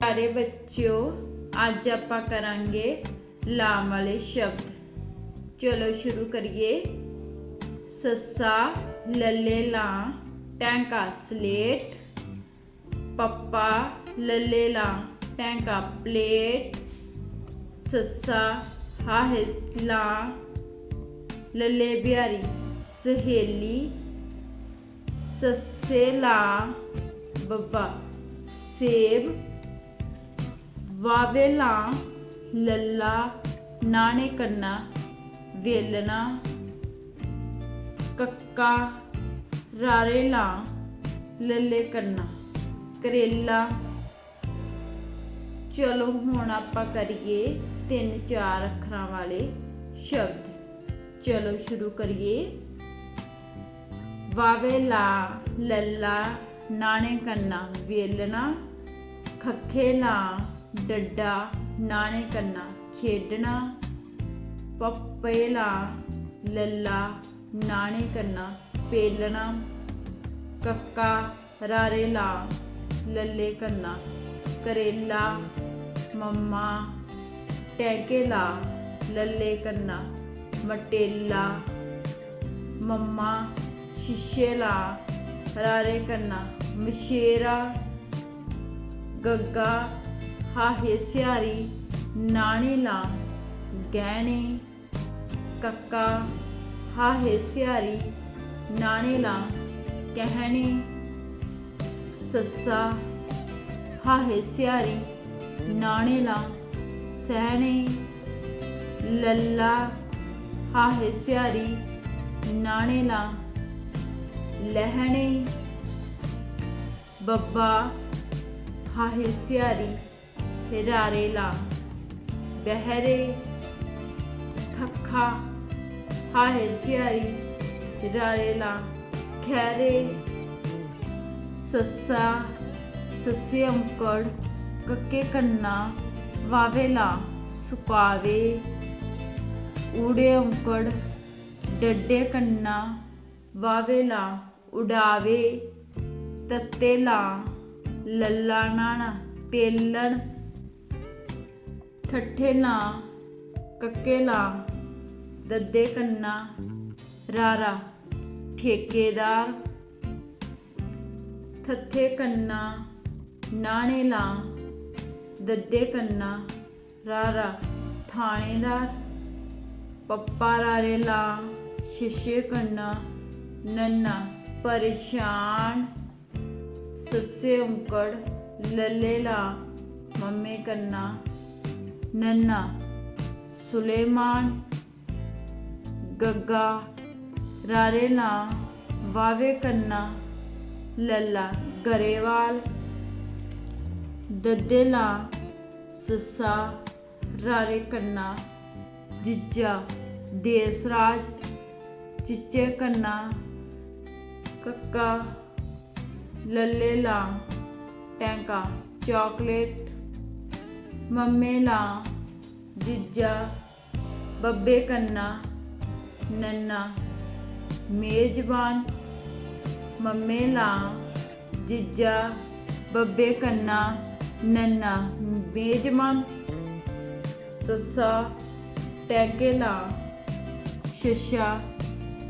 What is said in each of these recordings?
ਪਿਆਰੇ ਬੱਚਿਓ ਅੱਜ ਆਪਾਂ ਕਰਾਂਗੇ ਲਾਮ ਵਾਲੇ ਸ਼ਬਦ ਚਲੋ ਸ਼ੁਰੂ ਕਰੀਏ ਸੱਸਾ ਲੱਲੇ ਲਾਂ ਟੈਂਕਾ ਸਲੇਟ ਪੱਪਾ ਲੱਲੇ ਲਾਂ ਟੈਂਕਾ ਪਲੇਟ ਸੱਸਾ ਹਾਹਿਸ ਲਾਂ ਲੱਲੇ ਬਿਹਾਰੀ ਸਹੇਲੀ ਸੱਸੇ ਲਾਂ ਬੱਬਾ ਸੇਬ ਵਾਵੇਲਾ, ਲੱਲਾ, ਨਾਣੇ ਕੰਨਾ, ਵੇਲਣਾ, ਕੱਕਾ ਰਾਰੇ ਰਾਰੇਲਾ, ਲੱਲੇ ਕੰਨਾ, ਕਰੇਲਾ। ਚਲੋ ਹੁਣ ਆਪਾਂ ਕਰੀਏ ਤਿੰਨ ਚਾਰ ਅੱਖਰਾਂ ਵਾਲੇ ਸ਼ਬਦ। ਚਲੋ ਸ਼ੁਰੂ ਕਰੀਏ। ਵਾਵੇਲਾ, ਲੱਲਾ, ਨਾਣੇ ਕੰਨਾ, ਵੇਲਣਾ ਖੱਖੇ ਲਾ ਡੱਡਾ ਨਾਣੇ ਕੰਨਾ, ਖੇਡਣਾ ਪੱਪੇ ਲੱਲਾ ਨਾਣੇ ਕੰਨਾ, ਪੇਲਣਾ, ਕੱਕਾ ਰਾਰੇ ਲਾ ਲੱਲੇ ਕੰਨਾ, ਕਰੇਲਾ, ਮੰਮਾ ਟੈਕੇ ਲਾ ਲੱਲੇ ਕੰਨਾ, ਮਟੇਲਾ, ਮੰਮਾ ਸ਼ੀਸ਼ੇ ਲਾ ਰਾਰੇ ਕੰਨਾ, ਮਸ਼ੇਰਾ, ਗੱਗਾ ਹਾਹੇ ਸਿਆਰੀ ਨਾਣੇ ਲਾ ਗਹਿਣੇ, ਕੱਕਾ। ਹਾਹੇ ਸਿਆਰੀ ਨਾਣੇ ਲਾ ਕਹਿਣੇ ਸੱਸਾ। ਹਾਹੇ ਸਿਆਰੀ ਨਾਣੇ ਲਾ ਸਹਿਣੇ, ਲੱਲਾ। ਹਾਹੇ ਸਿਆਰੀ ਨਾਣੇ ਲਾ ਲਹਿਣੇ, ਬੱਬਾ। ਹਾਹੇ ਸਿਆਰੀ ਰਾਰੇ ਬਹਿਰੇ ਖੱਖਾ ਹਾਹੇ ਸਿਆਰੀ ਰਾਰੇ ਖੈਰੇ ਸੱਸਾ, ਸੱਸੇ ਅੰਕੜ, ਕੱਕੇ ਕੰਨਾ ਵਾਵੇਲਾ ਸੁਕਾਵੇ, ਊੜੇ ਅੰਕੜ, ਡੱਡੇ ਕੰਨਾ ਵਾਵੇਲਾ ਉਡਾਵੇ, ਤੱਤੇ ਲਾ, ਲੱਲਾ ਨਾਣਾ, ਤੇਲਣ ਠੱਠੇ ਲਾ, ਕੱਕੇ ਲਾ, ਦੱਦੇ ਕੰਨਾ, ਰਾਰਾ, ਠੇਕੇਦਾਰ, ਥੱਥੇ ਕੰਨਾ, ਨਾਣੇ ਲਾ, ਦੱਦੇ ਕੰਨਾ, ਰਾਰਾ, ਥਾਣੇਦਾਰ, ਪੱਪਾ ਰਾਰੇ ਲਾ, ਸ਼ਿਸ਼ੇ ਕੰਨਾ, ਨੰਨਾ, ਪਰੇਸ਼ਾਨ, ਸੱਸੇ ਉਂਕੜ ਲੱਲੇ ਲਾ, ਮੰਮੇ ਕੰਨਾ ਨੰਨਾ, ਸੁਲੇਮਾਨ, ਗੱਗਾ ਰਾਰੇ ਲਾ ਵਾਵੇ ਕੰਨਾ, ਲੱਲਾ ਗਰੇਵਾਲ ਦੱਦੇ ਲਾ ਸੱਸਾ, ਰਾਰੇ ਕੰਨਾ, ਜਿੱਜਾ ਦੇਸਰਾਜ, ਚਿੱਚੇ ਕੰਨਾ, ਕੱਕਾ ਲੱਲੇ ਲਾ ਟੈਂਕਾ, ਚਾਕਲੇਟ ਮੰਮੇ ਲਾ, ਜਿੱਜਾ, ਬੱਬੇ ਕੰਨਾ, ਨੰਨਾ, ਮੇਜ਼ਬਾਨ, ਮੰਮੇ ਲਾ, ਜਿੱਜਾ, ਬੱਬੇ ਕੰਨਾ, ਨੰਨਾ, ਮੇਜ਼ਬਾਨ, ਸੱਸਾ, ਟੈਕੇ ਲਾ, ਸ਼ਸ਼ਾ,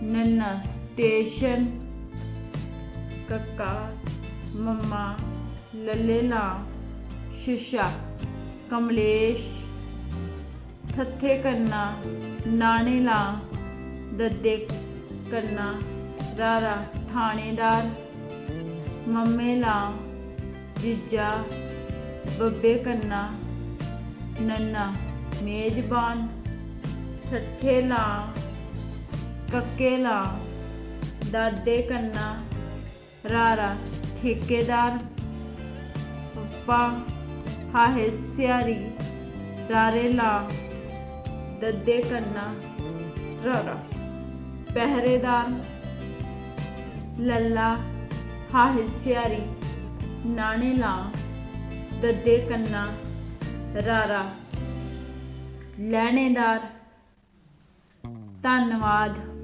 ਨੰਨਾ, ਸਟੇਸ਼ਨ, ਕੱਕਾ, ਮੰਮਾ, ਲੱਲੇ ਲਾ, ਸ਼ਿਸ਼ਾ। ਕਮਲੇਸ਼, ਥੱਥੇ ਕਰਨਾ ਨਾਣੇ ਲਾ, ਦੱਦੇ ਕੰਨਾ, ਰਾਰਾ ਥਾਣੇਦਾਰ, ਮੰਮੇ ਲਾ, ਜੀਜਾ, ਬੱਬੇ ਕੰਨਾ, ਨੰਨਾ ਮੇਜ਼ਬਾਨ, ਠੱਠੇ ਲਾ, ਕੱਕੇ ਲਾ, ਦਾਦੇ ਕੰਨਾ, ਰਾਰਾ ਠੇਕੇਦਾਰ, ਪੱਪਾ ਹਾਹੇ ਸਿਆਰੀ, ਰਾਰੇ ਲਾ, ਦੱਦੇ ਕੰਨਾ, ਰਾਰਾ। ਪਹਿਰੇਦਾਰ, ਲੱਲਾ ਹਾਹੇ ਸਿਆਰੀ, ਨਾਣੇ ਲਾ, ਦੱਦੇ ਕੰਨਾ, ਰਾਰਾ। ਲੈਣੇਦਾਰ, ਧੰਨਵਾਦ।